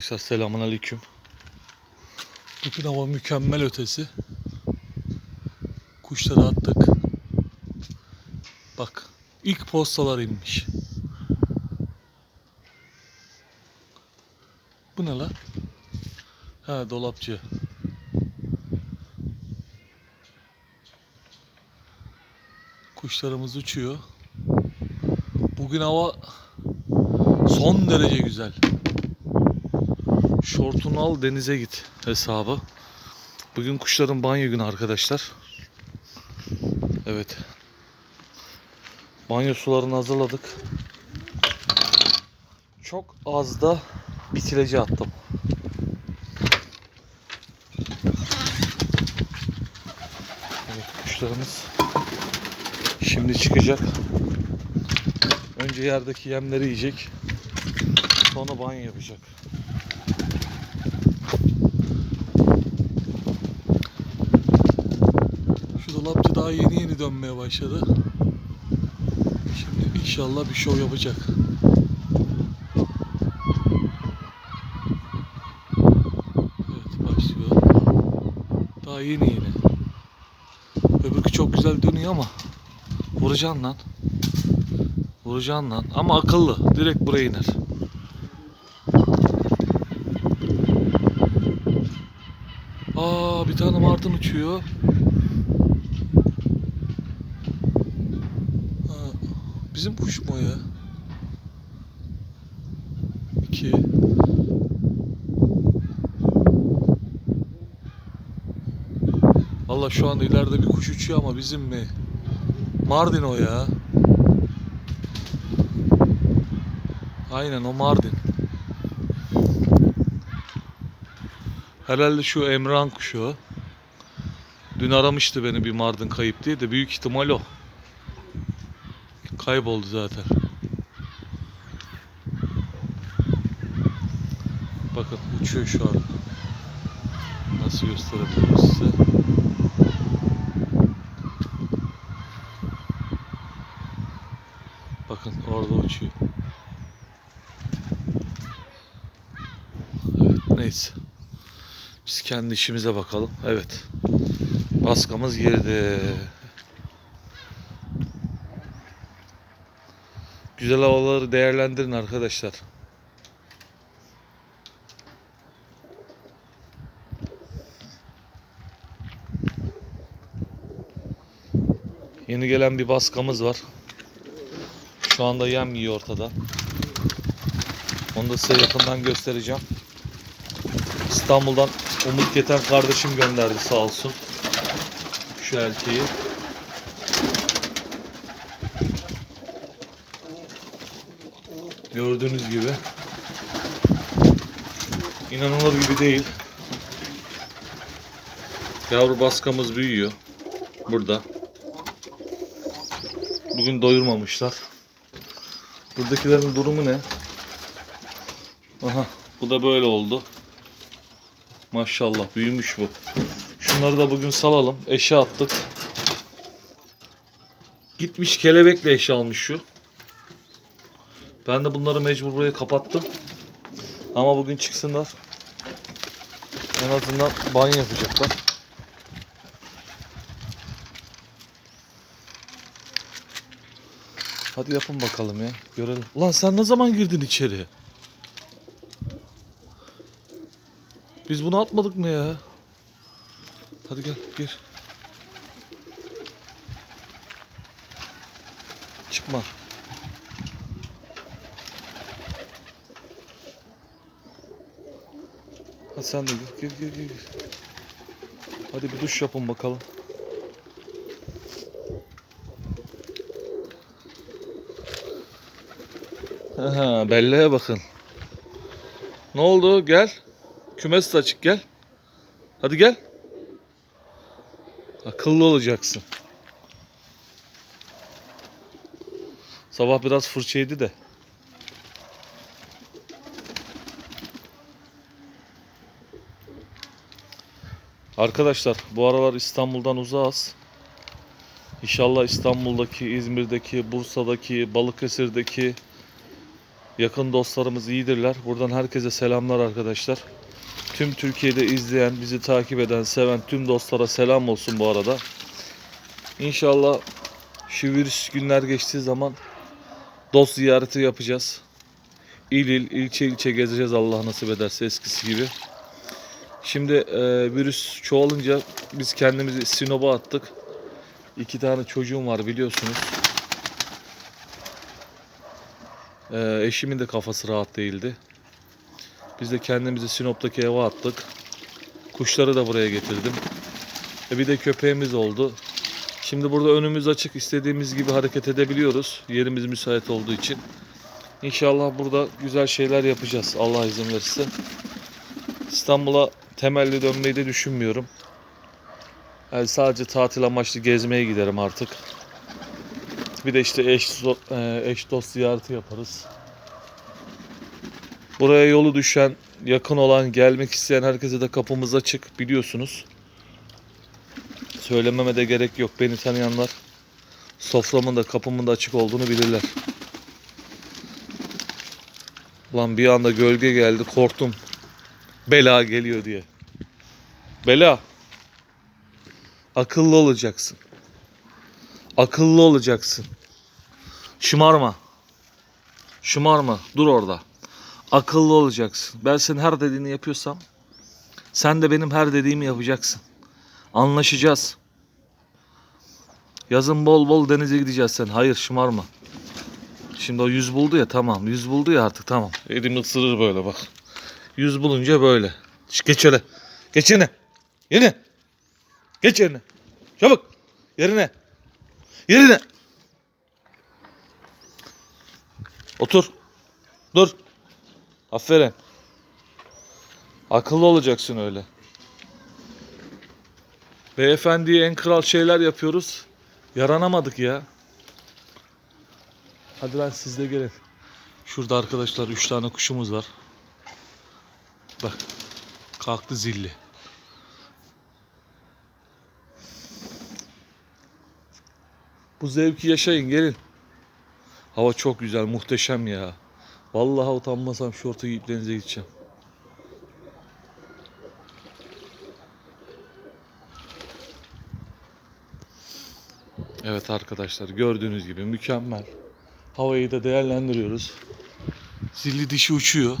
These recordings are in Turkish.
Arkadaşlar selamun aleyküm. Bugün hava mükemmel ötesi. Kuşları attık. Bak ilk postalar inmiş. Bu ne lan? Ha dolapçı. Kuşlarımız uçuyor. Bugün hava son derece güzel. Şortunu al denize git hesabı. Bugün kuşların banyo günü arkadaşlar. Evet. Banyo sularını hazırladık. Çok az da bitileci attım. Evet kuşlarımız şimdi çıkacak. Önce yerdeki yemleri yiyecek. Sonra banyo yapacak. Şu dolapçı daha yeni yeni dönmeye başladı. Şimdi inşallah bir şov yapacak. Evet başlıyor. Daha yeni yeni. Öbürkü çok güzel dönüyor ama vuracaksın lan. Vuracaksın lan. Ama akıllı. Direkt buraya iner. Aa bir tane martın uçuyor. Ha, bizim kuş mu ya? İki. Valla şu an ileride bir kuş uçuyor ama bizim mi? Mardin o ya. Aynen o Mardin. Herhalde şu Emrah'ın kuşu. Dün aramıştı beni bir Mardin kayıp diye de büyük ihtimal o. Kayboldu zaten. Bakın uçuyor şu an. Nasıl gösterebilirim size? Bakın orada uçuyor. Evet, neyse. Biz kendi işimize bakalım. Evet. Baskamız girdi. Güzel havaları değerlendirin arkadaşlar. Yeni gelen bir baskamız var. Şu anda yem yiyor ortada. Onu da size yakından göstereceğim. İstanbul'dan Umut Keten kardeşim gönderdi sağ olsun. Şu erkeği. Gördüğünüz gibi. İnanılır gibi değil. Yavru baskamız büyüyor. Burada. Bugün doyurmamışlar. Buradakilerin durumu ne? Aha bu da böyle oldu. Maşallah büyümüş bu. Şunları da bugün salalım. Eşe attık. Gitmiş kelebekle eşe almış şu. Ben de bunları mecbur buraya kapattım. Ama bugün çıksınlar. En azından banyo yapacaklar. Hadi yapın bakalım ya. Görelim. Ulan sen ne zaman girdin içeri? Biz bunu atmadık mı ya? Hadi gel gir. Çıkma. Hadi sen de gir gir gir gir. Hadi bir duş yapın bakalım. Aha, belleğe bakın. Ne oldu? Gel. Kümes de açık gel. Hadi gel. Akıllı olacaksın. Sabah biraz fırça yedi de. Arkadaşlar bu aralar İstanbul'dan uzağız. İnşallah İstanbul'daki, İzmir'deki, Bursa'daki, Balıkesir'deki Yakın dostlarımız iyidirler. Buradan herkese selamlar arkadaşlar. Tüm Türkiye'de izleyen, bizi takip eden, seven tüm dostlara selam olsun bu arada. İnşallah şu virüs günler geçtiği zaman dost ziyareti yapacağız. İl il, ilçe ilçe gezeceğiz Allah nasip ederse eskisi gibi. Şimdi e, virüs çoğalınca biz kendimizi Sinop'a attık. İki tane çocuğum var biliyorsunuz. E, eşimin de kafası rahat değildi. Biz de kendimizi Sinop'taki eve attık. Kuşları da buraya getirdim. E bir de köpeğimiz oldu. Şimdi burada önümüz açık. istediğimiz gibi hareket edebiliyoruz. Yerimiz müsait olduğu için. İnşallah burada güzel şeyler yapacağız. Allah izin verirse. İstanbul'a temelli dönmeyi de düşünmüyorum. Yani sadece tatil amaçlı gezmeye giderim artık. Bir de işte eş, e, eş dost ziyareti yaparız. Buraya yolu düşen, yakın olan, gelmek isteyen herkese de kapımız açık biliyorsunuz. Söylememe de gerek yok. Beni tanıyanlar soframın da kapımın da açık olduğunu bilirler. Lan bir anda gölge geldi korktum. Bela geliyor diye. Bela. Akıllı olacaksın. Akıllı olacaksın. Şımarma. Şımarma. Dur orada. Akıllı olacaksın. Ben senin her dediğini yapıyorsam sen de benim her dediğimi yapacaksın. Anlaşacağız. Yazın bol bol denize gideceğiz sen. Hayır şımarma. Şimdi o yüz buldu ya tamam. Yüz buldu ya artık tamam. Elimi ısırır böyle bak. Yüz bulunca böyle. Geç öyle. Geç yerine. Yerine. Geç yerine. Çabuk. Yerine. Yerine. Otur. Dur. Aferin. Akıllı olacaksın öyle. Beyefendiye en kral şeyler yapıyoruz. Yaranamadık ya. Hadi lan siz de gelin. Şurada arkadaşlar 3 tane kuşumuz var. Bak. Kalktı zilli. Bu zevki yaşayın gelin. Hava çok güzel muhteşem ya. Vallahi utanmasam şortu giyip denize gideceğim. Evet arkadaşlar gördüğünüz gibi mükemmel. Havayı da değerlendiriyoruz. Zilli dişi uçuyor.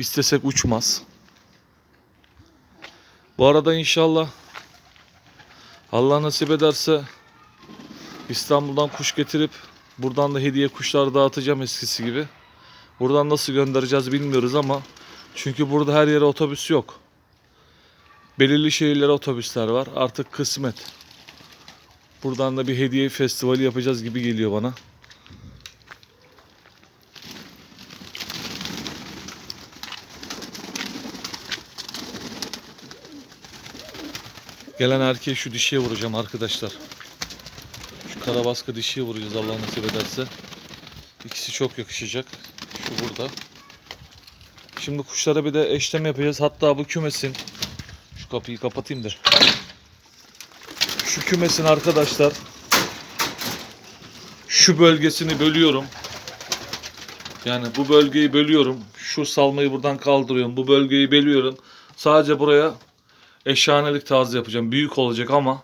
İstesek uçmaz. Bu arada inşallah Allah nasip ederse İstanbul'dan kuş getirip buradan da hediye kuşlar dağıtacağım eskisi gibi. Buradan nasıl göndereceğiz bilmiyoruz ama çünkü burada her yere otobüs yok. Belirli şehirlere otobüsler var. Artık kısmet. Buradan da bir hediye festivali yapacağız gibi geliyor bana. Gelen erkeği şu dişiye vuracağım arkadaşlar. Şu karabaskı dişiye vuracağız Allah nasip ederse. İkisi çok yakışacak. Şu burada. Şimdi kuşlara bir de eşleme yapacağız. Hatta bu kümesin şu kapıyı kapatayım da. Şu kümesin arkadaşlar şu bölgesini bölüyorum. Yani bu bölgeyi bölüyorum. Şu salmayı buradan kaldırıyorum. Bu bölgeyi bölüyorum. Sadece buraya eşhanelik tarzı yapacağım. Büyük olacak ama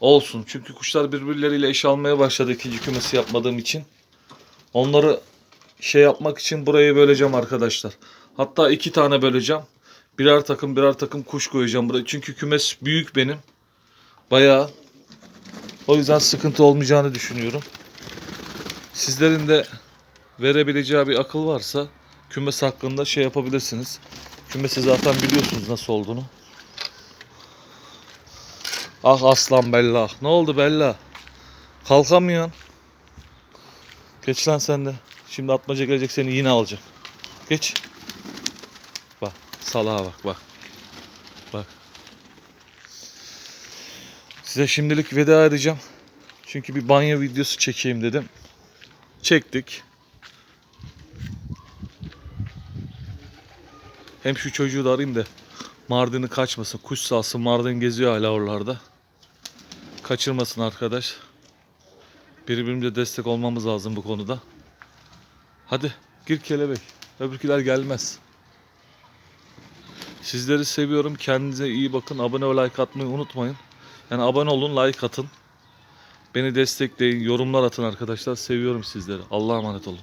olsun. Çünkü kuşlar birbirleriyle eş almaya başladı ikinci kümesi yapmadığım için. Onları şey yapmak için burayı böleceğim arkadaşlar. Hatta iki tane böleceğim. Birer takım birer takım kuş koyacağım buraya. Çünkü kümes büyük benim. Bayağı. O yüzden sıkıntı olmayacağını düşünüyorum. Sizlerin de verebileceği bir akıl varsa kümes hakkında şey yapabilirsiniz. Kümesi zaten biliyorsunuz nasıl olduğunu. Ah aslan Bella. Ne oldu Bella? Kalkamıyorsun. Geç lan sen de. Şimdi atmaca gelecek seni yine alacak. Geç. Bak salağa bak bak. Bak. Size şimdilik veda edeceğim. Çünkü bir banyo videosu çekeyim dedim. Çektik. Hem şu çocuğu da arayayım da Mardin'i kaçmasın. Kuş salsın. Mardin geziyor hala oralarda. Kaçırmasın arkadaş. Birbirimize destek olmamız lazım bu konuda. Hadi gir kelebek. Öbürküler gelmez. Sizleri seviyorum. Kendinize iyi bakın. Abone ve like atmayı unutmayın. Yani abone olun, like atın. Beni destekleyin, yorumlar atın arkadaşlar. Seviyorum sizleri. Allah'a emanet olun.